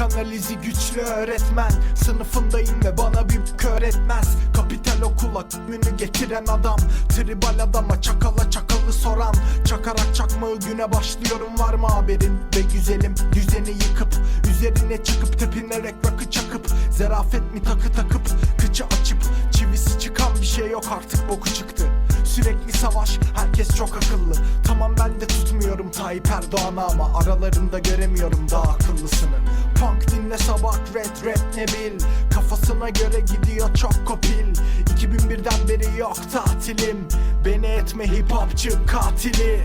Psikanalizi güçlü öğretmen. Sınıfındayım ve bana bir öğretmez Kapital okula tümünü getiren adam. Tribal adama çakala çakalı soran. Çakarak çakmağı güne başlıyorum. Var mı haberin? Ve güzelim düzeni yıkıp Üzerine çıkıp tepinerek rakı çakıp Zerafet mi takı takıp Kıçı açıp çivisi çıkan bir şey yok artık boku çıktı. Sürekli savaş herkes çok akıllı. Tamam ben de tutmuyorum Tayyip Erdoğan'ı ama Aralarında göremiyorum daha akıllısını Dinle sabah red rap ne bil? Kafasına göre gidiyor çok kopil. 2001'den beri yok tatilim. Beni etme hip hopçı katili